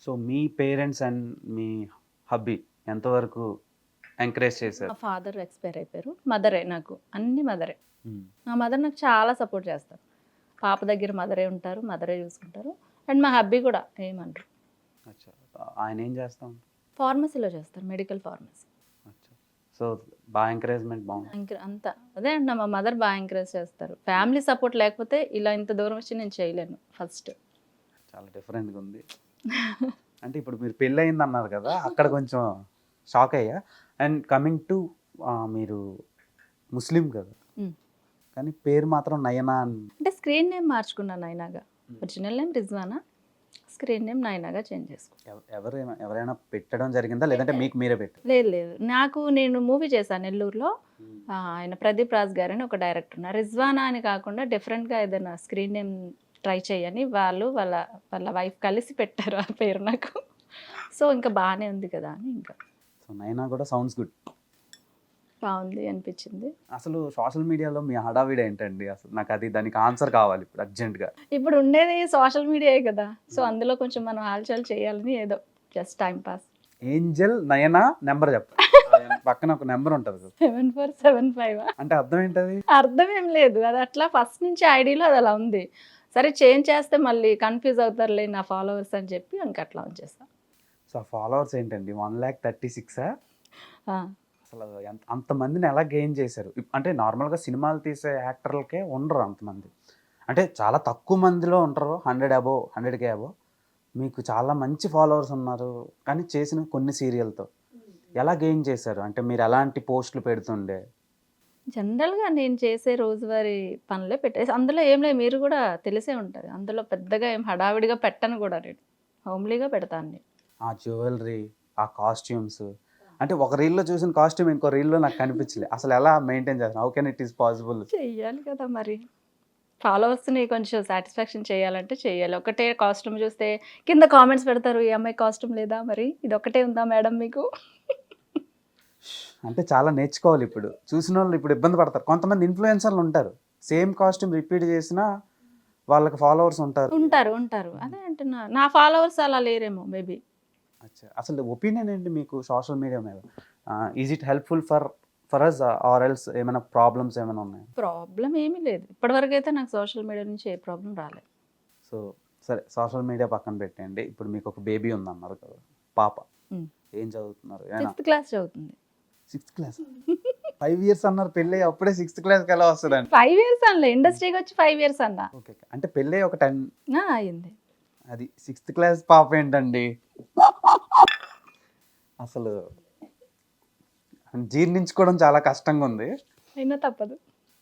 So మీ parents and మీ hubby ఎంతవరకు ఎంకరేజ్ చేశారు? మా ఫాదర్ ఎక్స్పైర్ అయిపోయారు. మదరే నాకు. అన్ని మదరే. మా మదర్ నాకు చాలా సపోర్ట్ చేస్తారు. పాప దగ్గర మదరే ఉంటారు మదరే చూసుకుంటారు. అండ్ మా హబ్బీ కూడా అచ్చా. ఆయన ఏం చేస్తాం ఫార్మసీలో చేస్తారు మెడికల్ ఫార్మసీ. సో బాగా ఎంకరేజ్మెంట్ బాగుంది. అంత. అదే అండి మా మదర్ బాగా ఎంకరేజ్ చేస్తారు. ఫ్యామిలీ సపోర్ట్ లేకపోతే ఇలా ఇంత దూరం వచ్చి నేను చేయలేను ఫస్ట్. చాలా డిఫరెంట్గా ఉంది. అంటే ఇప్పుడు మీరు పెళ్ళి అయింది అన్నారు కదా అక్కడ కొంచెం షాక్ అయ్యా. అండ్ కమింగ్ టు మీరు ముస్లిం కదా. కానీ పేరు మాత్రం నయనా అని. అంటే స్క్రీన్ నేమ్ మార్చుకున్నాను నైనాగా original name Rizwana? Screen name నైనాగా change చేసుకున్నాను ఎవ- ఎవరైనా ఎవరైనా పెట్టడం జరిగిందా? లేదంటే మీకు మీరే పెట్టారు లేదు లేదు. నాకు నేను మూవీ చేశాను నెల్లూరులో. ఆయన ప్రదీప్ రాజ్ గారు అని ఒక డైరెక్టర్ ఉన్నారు. రిజ్వానా అని కాకుండా డిఫరెంట్గా ఏదైనా స్క్రీన్ నేమ్ ట్రై చేయని వాళ్ళు వాళ్ళ వాళ్ళ వైఫ్ కలిసి పెట్టారు ఆ పేరు నాకు. సో ఇంకా బాగానే ఉంది కదా అని ఇంకా. సో నైనా కూడా సౌండ్స్ గుడ్. బాగుంది అనిపించింది. అసలు సోషల్ మీడియాలో మీ హడావిడి ఏంటండి? అసలు నాకు అది దానికి ఆన్సర్ కావాలి ఇప్పుడు అర్జెంట్గా. ఇప్పుడు ఉండేది సోషల్ మీడియాయే కదా. సో అందులో కొంచెం మనం హల్చల్ చేయాలని ఏదో just time pass. Angel Nayana number చెప్ప. పక్కన ఒక నెంబర్ ఉంటుంది సెవెన్ ఫోర్ సెవెన్ ఫైవ్? అంటే అర్థం ఏంటది? అర్థం ఏం లేదు. అది అట్లా ఫస్ట్ నుంచి ఐడిలో అది అలా ఉంది. సరే చేంజ్ చేస్తే మళ్ళీ కన్ఫ్యూజ్ అవుతారులే నా ఫాలోవర్స్ అని చెప్పి ఇంక అట్లా ఉంచేస్తా. సో ఫాలోవర్స్ ఏంటండి? వన్ ల్యాక్ థర్టీ సిక్సా అసలు అంతమందిని ఎలా గెయిన్ చేశారు? అంటే నార్మల్గా సినిమాలు తీసే యాక్టర్లకే ఉండరు అంతమంది. అంటే చాలా తక్కువ మందిలో ఉంటారు హండ్రెడ్ అబో హండ్రెడ్కే అబో మీకు చాలా మంచి ఫాలోవర్స్ ఉన్నారు కానీ చేసిన కొన్ని సీరియల్తో ఎలా గెయిన్ చేశారు? అంటే మీరు ఎలాంటి పోస్టులు పెడుతుండే? జనరల్గా నేను చేసే రోజువారీ పనులే పెట్టేసి అందులో ఏం లేదు మీరు కూడా తెలిసే ఉంటుంది. అందులో పెద్దగా ఏం హడావిడిగా పెట్టను కూడా నేను. హోమ్లీగా పెడతాను నేను. ఆ జ్యువెలరీ ఆ కాస్ట్యూమ్స్. అంటే ఒక రీల్లో చూసిన కాస్ట్యూమ్ ఇంకో రీల్లో నాకు కనిపించలేదు అసలు ఎలా మెయింటైన్ చేస్తాను? How can it is possible. చెయ్యాలి కదా మరి. ఫాలోవర్స్ని కొంచెం సాటిస్ఫాక్షన్ చేయాలంటే చేయాలి ఒకటే కాస్ట్యూమ్ చూస్తే కింద కామెంట్స్ పెడతారు ఈ అమ్మాయి కాస్ట్యూమ్ లేదా? మరి. ఇది ఒకటే ఉందా మేడం మీకు? అంటే చాలా నేర్చుకోవాలి ఇప్పుడు. చూసిన వాళ్ళు ఇప్పుడు ఇబ్బంది పడతారు. కొంతమంది ఇన్ఫ్లుయెన్సర్లు ఉంటారు. సేమ్ కాస్ట్యూమ్ రిపీట్ చేసినా వాళ్ళకి ఫాలోవర్స్ ఉంటారు. ఉంటారు ఉంటారు. అదే అంటున్నా. నా ఫాలోవర్స్ అలా లేరేమో మేబీ. అచ్చా. అసలు ఒపీనియన్ ఏంటి మీకు సోషల్ మీడియా మీద? Is it helpful for for us or else ఏమైనా ప్రాబ్లమ్స్ ఏమైనా ఉన్నాయి? ప్రాబ్లం ఏమీ లేదు. ఇప్పటివరకు అయితే నాకు సోషల్ మీడియా నుంచి ఏ ప్రాబ్లం రాలేదు. సో సరే. సోషల్ మీడియా పక్కన పెట్టండి. ఇప్పుడు మీకు ఒక బేబీ ఉందన్నారు కదా. పాప. ఏం చదువుతున్నారు? ఫిఫ్త్ క్లాస్ చదువుతుంది. Sixth class. ఫైవ్ ఇయర్స్ అన్నారు పెళ్ళి అప్పుడే సిక్స్త్ క్లాస్కి ఎలా వస్తుందండి ఫైవ్ ఇయర్స్ అన్న ఇండస్ట్రీకి వచ్చి ఫైవ్ ఇయర్స్ అన్న. ఓకే అంటే పెళ్ళి ఒక టెన్ ఆ, అయింది. అది సిక్స్త్ క్లాస్ పాప ఏంటండి? అసలు జీర్ణించుకోవడం చాలా కష్టంగా ఉంది. అయినా తప్పదు.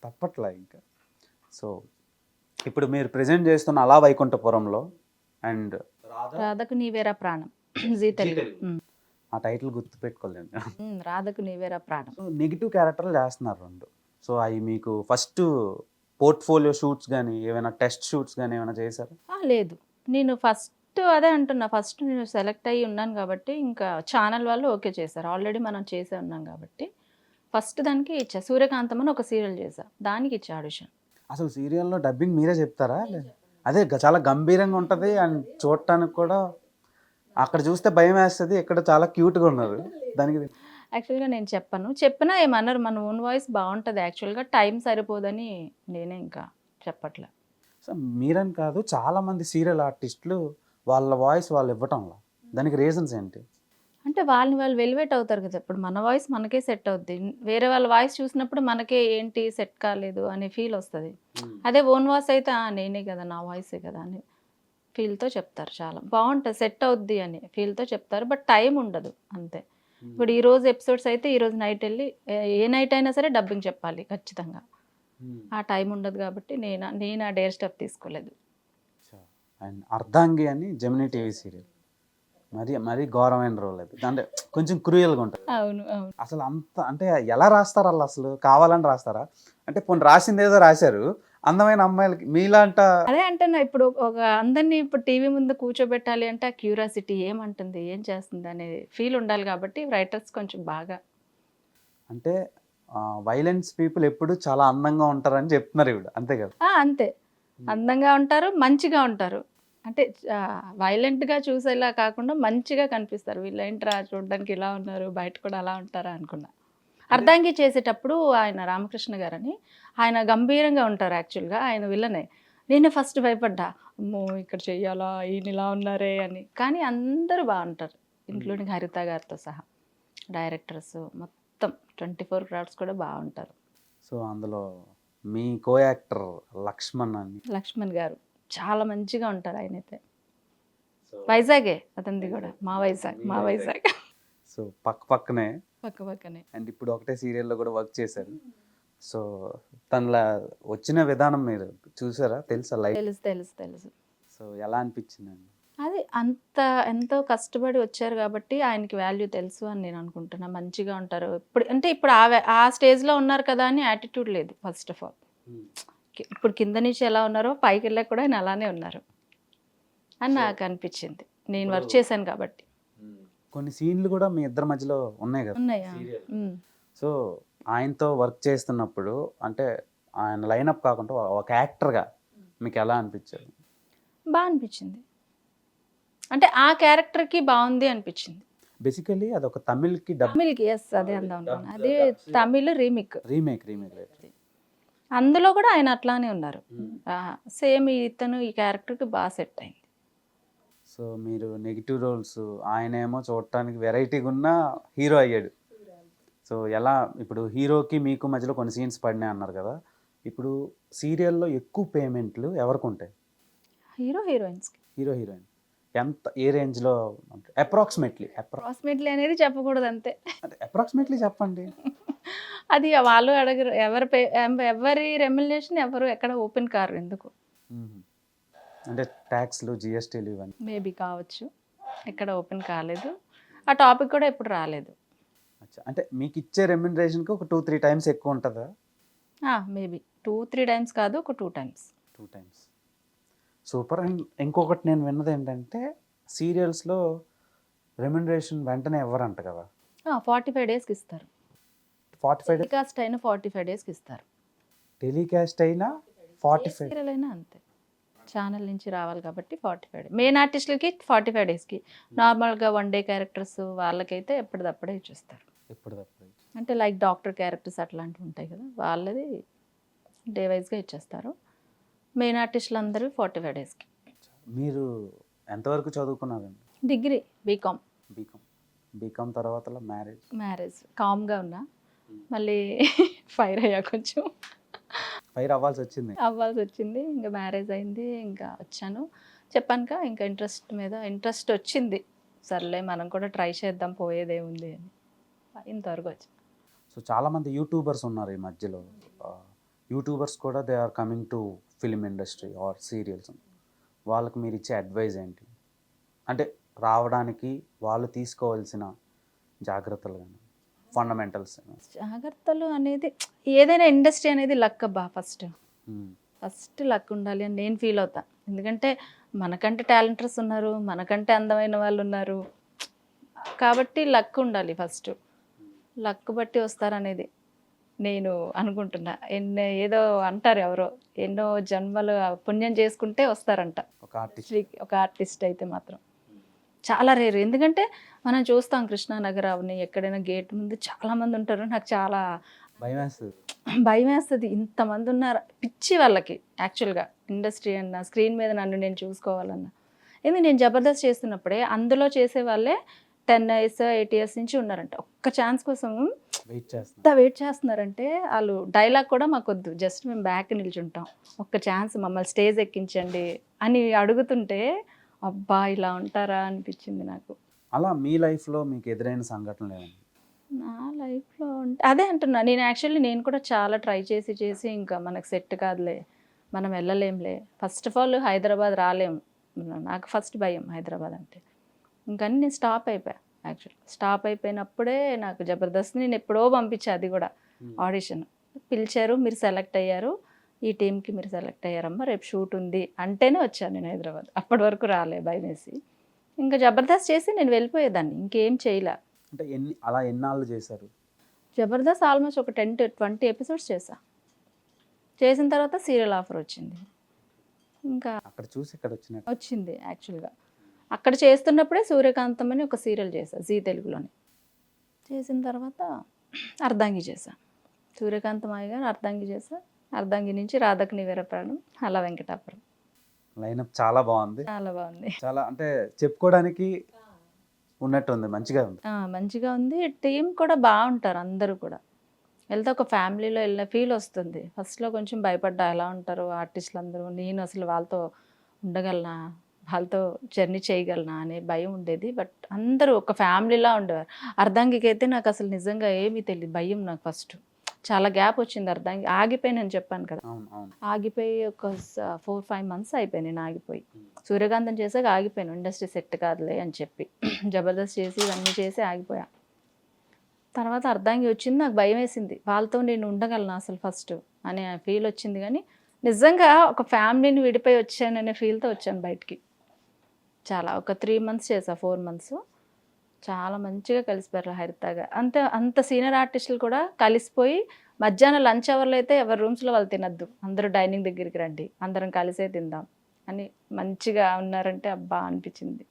తప్పట్లా ఇంకా. సో ఇప్పుడు మీరు ప్రజెంట్ చేస్తున్న అలా వైకుంఠపురంలో అండ్ రాధకు నీవేరా ప్రాణం. జీ తెలుగు. ఆ టైటిల్ గుర్తు పెట్టుకోలేండి ఉమ్, రాధకు నీవేరా ప్రాణం. నెగిటివ్ క్యారెక్టర్లు చేస్తున్నారు రెండు. సో అవి మీకు ఫస్ట్ పోర్ట్ఫోలియో షూట్స్ కానీ ఏమైనా టెస్ట్ షూట్స్ కానీ ఏమైనా చేశారు? లేదు. నేను ఫస్ట్ అదే అంటున్నా. ఫస్ట్ నేను సెలెక్ట్ అయ్యి ఉన్నాను కాబట్టి ఇంకా ఛానల్ వాళ్ళు ఓకే చేశారు. ఆల్రెడీ మనం చేసే ఉన్నాం కాబట్టి. ఫస్ట్ దానికి ఇచ్చా. సూర్యకాంతం అని ఒక సీరియల్ చేశా. దానికి ఇచ్చా ఆడిషన్. అసలు సీరియల్లో డబ్బింగ్ మీరే చెప్తారా? అదే చాలా గంభీరంగా ఉంటుంది. అండ్ చూడటానికి కూడా అక్కడ చూస్తే భయం వేస్తుంది ఇక్కడ చాలా క్యూట్గా ఉన్నారు. దానికి యాక్చువల్గా నేను చెప్పను. చెప్పినా ఏమన్నారు మన ఓన్ వాయిస్ బాగుంటుంది యాక్చువల్గా టైం సరిపోదని నేనే ఇంకా చెప్పట్లే. మీరని కాదు చాలా మంది సీరియల్ ఆర్టిస్టులు వాళ్ళ వాయిస్ వాళ్ళు ఇవ్వటంలా? దానికి రీజన్స్ ఏంటి? అంటే వాళ్ళని వాళ్ళు వెలివేట్ అవుతారు కదా ఇప్పుడు మన వాయిస్ మనకే సెట్ అవుద్ది. వేరే వాళ్ళ వాయిస్ చూసినప్పుడు మనకే ఏంటి సెట్ కాలేదు అనే ఫీల్ వస్తుంది. అదే ఓన్ వాయిస్ అయితే "ఆ, నేనే కదా నా వాయిసే కదా అని. ఫీల్తో చెప్తారు చాలా. బాగుంటుంది సెట్ అవుద్ది అని ఫీల్తో చెప్తారు బట్ టైం ఉండదు అంతే. ఇప్పుడు ఈ రోజు ఎపిసోడ్స్ అయితే ఈ రోజు నైట్ వెళ్ళి ఏ- నైట్ అయినా సరే డబ్బింగ్ చెప్పాలి ఖచ్చితంగా. ఆ టైం ఉండదు కాబట్టి నేను నేను ఆ డేర్ స్టెప్ తీసుకోలేదు. అండ్ అర్ధాంగి అని జమినీ టీవీ సీరియల్. మరి మరి ఘోరమైన రోల్ అది. అంటే కొంచెం క్రూయల్గా ఉంటుంది. అవును అవును. అసలు అంత అంటే ఎలా రాస్తారు వాళ్ళు అసలు? కావాలని రాస్తారా? అంటే పోనీ రాసింది ఏదో రాశారు అందమైన అమ్మాయిలకి మీలాంట అదే అంటున్నా ఇప్పుడు ఒక అందరినీ ఇప్పుడు టీవీ ముందు కూర్చోబెట్టాలి అంటే ఆ క్యూరియాసిటీ ఏమంటుంది ఏం చేస్తుంది అనే ఫీల్ ఉండాలి కాబట్టి రైటర్స్ కొంచెం బాగా. అంటే వైలెన్స్ పీపుల్ ఎప్పుడు చాలా అందంగా ఉంటారని చెప్తున్నారు ఇప్పుడు అంతే కదా? ఆ, అంతే. అందంగా ఉంటారు మంచిగా ఉంటారు. అంటే వైలెంట్గా చూసేలా కాకుండా మంచిగా కనిపిస్తారు. వీళ్ళు ఏంట్రా చూడడానికి ఇలా ఉన్నారు బయట కూడా అలా ఉంటారా అనుకున్నా. అర్ధాంగి చేసేటప్పుడు ఆయన రామకృష్ణ గారని ఆయన గంభీరంగా ఉంటారు యాక్చువల్గా ఆయన విల్లనే. నేనే ఫస్ట్ భయపడ్డా. అమ్మో ఇక్కడ చెయ్యాలా? ఈయన ఇలా ఉన్నారే? అని. కానీ అందరూ బాగుంటారు. ఇంక్లూడింగ్ హరిత గారితో సహా. డైరెక్టర్స్ మొత్తం ట్వంటీ ఫోర్ క్రౌడ్స్ కూడా బాగుంటారు. సో అందులో మీ కో యాక్టర్ లక్ష్మణ్ అని. లక్ష్మణ్ గారు. చాలా మంచిగా ఉంటారు ఆయన అయితే వైజాగే అతనిది కూడా. మా వైజాగ్. మా వైజాగ్. సో పక్క పక్కనే పక్క పక్కనే. అండ్ ఇప్పుడు ఒకటే సీరియల్లో కూడా వర్క్ చేశారు. సో తనలా వచ్చిన విధానం మీరు చూసారా? తెలుసా లైఫ్? తెలుసు తెలుసు తెలుసు. సో ఎలా అనిపించిందండి అది అంత ఎంతో కష్టపడి వచ్చారు కాబట్టి ఆయనకి వాల్యూ తెలుసు అని నేను అనుకుంటున్నా. మంచిగా ఉంటారు. ఇప్పుడు అంటే ఇప్పుడు ఆ వే- ఆ స్టేజ్లో ఉన్నారు కదా అని యాటిట్యూడ్ లేదు ఫస్ట్ ఆఫ్ ఆల్. ఇప్పుడు కింద నుంచి ఎలా ఉన్నారో పైకి వెళ్ళాక కూడా ఆయన అలానే ఉన్నారు. అని నాకు అనిపించింది. నేను వర్క్ చేశాను కాబట్టి. కొన్ని సీన్లు కూడా మీ ఇద్దరి మధ్యలో ఉన్నాయి కదా? ఉన్నాయా. సో ఆయనతో వర్క్ చేస్తున్నప్పుడు అంటే ఆయన లైనప్ కాకుండా ఒక యాక్టర్గా మీకు ఎలా అనిపించారు బాగా అనిపించింది. అంటే ఆ క్యారెక్టర్కి బాగుంది అనిపించింది. బేసికలీ అది ఒక తమిళ్కి తమిళ్కి ఎస్ అదే అందా అది తమిళ్ రీమిక్. రీమేక్ రీమేక్ అందులో కూడా ఆయన అట్లానే ఉన్నారు. సేమ్ ఇతను ఈ క్యారెక్టర్కి బాగా సెట్ అయింది. సో మీరు నెగిటివ్ రోల్స్ ఆయన ఏమో చూడటానికి వెరైటీగా ఉన్న హీరో అయ్యాడు. సో ఎలా ఇప్పుడు హీరోకి మీకు మధ్యలో కొన్ని సీన్స్ పడినాయి అన్నారు కదా ఇప్పుడు సీరియల్లో ఎక్కువ పేమెంట్లు ఎవరికి ఉంటాయి? హీరో హీరోయిన్స్కి. Hero heroine. ఎంత ఏ రేంజ్లో అప్రాక్సిమేట్లీ అప్రా అప్రాక్సిమేట్లీ అనేది చెప్పకూడదు అంతే అప్రాక్సిమేట్లీ చెప్పండి. అది వాళ్ళు అడగరు ఎవరి ఎవరి రెమ్యులేషన్ ఎవరు ఎక్కడ ఓపెన్ కారు ఎందుకు. అంటే ట్యాక్స్లు జిఎస్టీలు ఇవన్నీ. మేబీ కావచ్చు. ఎక్కడ ఓపెన్ కాలేదు. ఆ టాపిక్ కూడా ఎప్పుడు రాలేదు. అచ్చా. అంటే మీకు ఇచ్చే రెమ్యునరేషన్కి ఒక టూ త్రీ టైమ్స్ ఎక్కువ ఉంటుందా? మేబీ. టూ త్రీ టైమ్స్ కాదు ఒక two times. Two times. Super. And ఇంకొకటి నేను విన్నది ఏంటంటే సీరియల్స్లో రెమ్యునరేషన్ వెంటనే ఇవ్వరంట కదా? ఫార్టీ ఫైవ్ డేస్కి ఇస్తారు. ఫార్టీ ఫైవ్ డేస్ టెలికాస్ట్ అయినా ఫార్టీ ఫైవ్ డేస్కి ఇస్తారు. టెలికాస్ట్ అయినా ఫార్టీ ఫైవ్ అయినా అంతే. ఛానల్ నుంచి రావాలి కాబట్టి ఫార్టీ ఫైవ్ డేస్ మెయిన్ ఆర్టిస్టులకి ఫార్టీ ఫైవ్ డేస్కి. నార్మల్గా వన్ డే క్యారెక్టర్స్ వాళ్ళకైతే ఎప్పటిదప్పుడే ఇచ్చేస్తారు. అంటే లైక్ డాక్టర్ క్యారెక్టర్స్ అట్లాంటివి ఉంటాయి కదా వాళ్ళది డే వైజ్గా ఇచ్చేస్తారు. మెయిన్ ఆర్టిస్టులు అందరూ ఫార్టీ ఫైవ్ డేస్కి. మీరు ఎంతవరకు చదువుకున్నారండి? డిగ్రీ బీకామ్ బీకామ్ బీకామ్ తర్వాత మ్యారేజ్? మ్యారేజ్. కామ్గా ఉన్నా. మళ్ళీ ఫైర్ అయ్యా కొంచెం. ఫైర్ అవ్వాల్సి వచ్చింది అవ్వాల్సి వచ్చింది ఇంకా మ్యారేజ్ అయింది. ఇంకా వచ్చాను. చెప్పానుక ఇంకా ఇంట్రెస్ట్ మీద ఇంట్రెస్ట్ వచ్చింది. సర్లే మనం కూడా ట్రై చేద్దాం పోయేదేముంది అని. ఇంతవరకు వచ్చి. సో చాలామంది యూట్యూబర్స్ ఉన్నారు ఈ మధ్యలో. యూట్యూబర్స్ కూడా they are coming to film industry or serials. వాళ్ళకి మీరు ఇచ్చే అడ్వైజ్ ఏంటి? అంటే రావడానికి వాళ్ళు తీసుకోవాల్సిన జాగ్రత్తలు కానీ ఫండమెంటల్స్ జాగ్రత్తలు అనేది ఏదైనా ఇండస్ట్రీ అనేది లక్ అబ్బా ఫస్ట్ ఫస్ట్ లక్ ఉండాలి అని నేను ఫీల్ అవుతా. ఎందుకంటే మనకంటే టాలెంటర్స్ ఉన్నారు మనకంటే అందమైన వాళ్ళు ఉన్నారు. కాబట్టి లక్ ఉండాలి ఫస్ట్ లక్ బట్టి వస్తారనేది నేను అనుకుంటున్నా. ఎన్నో ఏదో అంటారు ఎవరో ఎన్నో జన్మలు పుణ్యం చేసుకుంటే వస్తారంట. ఒక ఆర్టిస్ట్ శ్రీ ఒక ఆర్టిస్ట్ అయితే మాత్రం. చాలా రేరు ఎందుకంటే మనం చూస్తాం కృష్ణానగర్ అవని ఎక్కడైనా గేట్ ముందు చాలా మంది ఉంటారు. నాకు చాలా భయం వేస్తుంది భయం వేస్తుంది ఇంతమంది ఉన్నారు. పిచ్చి వాళ్ళకి యాక్చువల్గా ఇండస్ట్రీ అన్న స్క్రీన్ మీద నన్ను నేను చూసుకోవాలన్నా. ఎందుకు నేను జబర్దస్త్ చేస్తున్నప్పుడే అందులో చేసే వాళ్ళే టెన్ ఇయర్స్ ఎయిట్ ఇయర్స్ నుంచి ఉన్నారంట. ఒక్క ఛాన్స్ కోసం ఎంత వెయిట్ చేస్తున్నారంటే వాళ్ళు డైలాగ్ కూడా మాకు వద్దు జస్ట్ మేము బ్యాక్ నిల్చుంటాం. ఒక్క ఛాన్స్ మమ్మల్ని స్టేజ్ ఎక్కించండి అని అడుగుతుంటే అబ్బా ఇలా ఉంటారా అనిపించింది నాకు. అలా మీ లైఫ్లో మీకు ఎదురైన సంఘటన లేదండి నా లైఫ్లో అంటే అదే అంటున్నా. నేను యాక్చువల్లీ నేను కూడా చాలా ట్రై చేసి చేసి ఇంకా మనకు సెట్ కాదులే. మనం వెళ్ళలేంలే. ఫస్ట్ ఆఫ్ ఆల్ హైదరాబాద్ రాలేం. నాకు ఫస్ట్ భయం హైదరాబాద్ అంటే. ఇంకని నేను స్టాప్ అయిపోయా యాక్చువల్. స్టాప్ అయిపోయినప్పుడే నాకు జబర్దస్త్ నేను ఎప్పుడో పంపించా అది కూడా ఆడిషన్. పిలిచారు మీరు సెలెక్ట్ అయ్యారు. ఈ టీంకి మీరు సెలెక్ట్ అయ్యారమ్మా రేపు షూట్ ఉంది అంటేనే వచ్చాను నేను హైదరాబాద్. అప్పటి వరకు రాలే భయం వేసి ఇంకా జబర్దస్త్ చేసి నేను వెళ్ళిపోయేదాన్ని. ఇంకేం చేయలే. అంటే ఎన్ని అలా ఎన్నాళ్ళు చేశారు? జబర్దస్త్ ఆల్మోస్ట్ ఒక టెన్ టు ట్వంటీ ఎపిసోడ్స్ చేసా చేసిన తర్వాత సీరియల్ ఆఫర్ వచ్చింది. ఇంకా అక్కడ చూసి ఇక్కడ వచ్చినట్టు? వచ్చింది యాక్చువల్గా. అక్కడ చేస్తున్నప్పుడే సూర్యకాంతం అని ఒక సీరియల్ చేశా జీ తెలుగులోని. చేసిన తర్వాత అర్ధాంగి చేశా. సూర్యకాంతం అయ్య గారు అర్ధాంగి చేశా. అర్ధాంగి నుంచి రాధకుని వీరప్రాణం అలా వెంకటాపురం. లైనప్ చాలా బాగుంది. చాలా బాగుంది. చాలా అంటే చెప్పుకోవడానికి ఉన్నట్టు ఉంది మంచిగా ఉంది. ఆ, మంచిగా ఉంది. టీం కూడా బాగుంటారు అందరూ కూడా. వెళ్తే ఒక ఫ్యామిలీలో వెళ్ళిన ఫీల్ వస్తుంది. ఫస్ట్లో కొంచెం భయపడ్డా ఎలా ఉంటారు ఆర్టిస్టులు అందరూ నేను అసలు వాళ్ళతో ఉండగలనా? వాళ్ళతో జర్నీ చేయగలనా అనే భయం ఉండేది. బట్ అందరూ ఒక ఫ్యామిలీలా ఉండేవారు. అర్ధాంగికి అయితే నాకు అసలు నిజంగా ఏమీ తెలియదు భయం నాకు ఫస్ట్. చాలా గ్యాప్ వచ్చింది అర్ధాంగి ఆగిపోయి నేను చెప్పాను కదా. ఆగిపోయి ఒక ఫోర్ ఫైవ్ మంత్స్ అయిపోయి నేను ఆగిపోయి. సూర్యకాంతం చేసాక ఆగిపోయాను. ఇండస్ట్రీ సెట్ కాదులే అని చెప్పి. జబర్దస్త్ చేసి ఇవన్నీ చేసి ఆగిపోయా. తర్వాత అర్ధాంగి వచ్చింది నాకు భయం వేసింది. వాళ్ళతో నేను ఉండగలను అసలు ఫస్ట్ అనే ఫీల్ వచ్చింది కానీ నిజంగా ఒక ఫ్యామిలీని విడిపోయి వచ్చాననే ఫీల్తో వచ్చాను బయటికి. చాలా ఒక త్రీ మంత్స్ చేసా ఫోర్ మంత్స్. చాలా మంచిగా కలిసిపోయారు హరితగా. అంత అంత సీనియర్ ఆర్టిస్టులు కూడా కలిసిపోయి మధ్యాహ్నం లంచ్ అవర్లో అయితే ఎవరి రూమ్స్లో వాళ్ళు తినద్దు. అందరూ డైనింగ్ దగ్గరికి రండి. అందరం కలిసే తిందాం అని మంచిగా ఉన్నారంటే అబ్బా అనిపించింది.